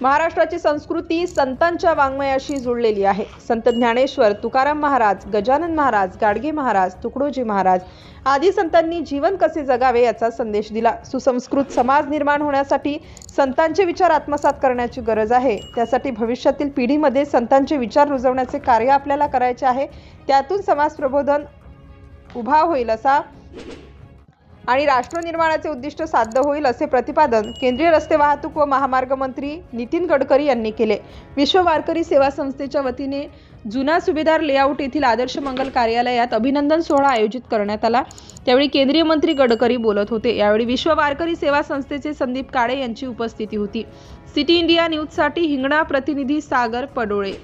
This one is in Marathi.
महाराष्ट्राची संस्कृती संतांच्या वाङ्मयाशी जुळलेली आहे. संत ज्ञानेश्वर तुकाराम महाराज गजानन महाराज गाडगे महाराज तुकडोजी महाराज आदी संतांनी जीवन कसे जगावे याचा संदेश दिला. सुसंस्कृत समाज निर्माण होण्यासाठी संतांचे विचार आत्मसात करण्याची गरज आहे. त्यासाठी भविष्यातील पिढीमध्ये संतांचे विचार रुजवण्याचे कार्य आपल्याला करायचे आहे. त्यातून समाज प्रबोधन उभा होईल असा आणि राष्ट्र निर्माणाचे उद्दिष्ट साध्य होईल असे प्रतिपादन केंद्रीय रस्ते वाहतूक व महामार्ग मंत्री नितीन गडकरी यांनी केले. विश्व वारकरी सेवा संस्थेच्या वतीने जुना सुभेदार लेआउट येथील आदर्श मंगल कार्यालयात अभिनंदन सोहळा आयोजित करण्यात आला. त्यावेळी केंद्रीय मंत्री गडकरी बोलत होते. यावेळी विश्व वारकरी सेवा संस्थेचे संदीप काळे यांची उपस्थिती होती. सिटी इंडिया न्यूजसाठी हिंगणा प्रतिनिधी सागर पडोळे.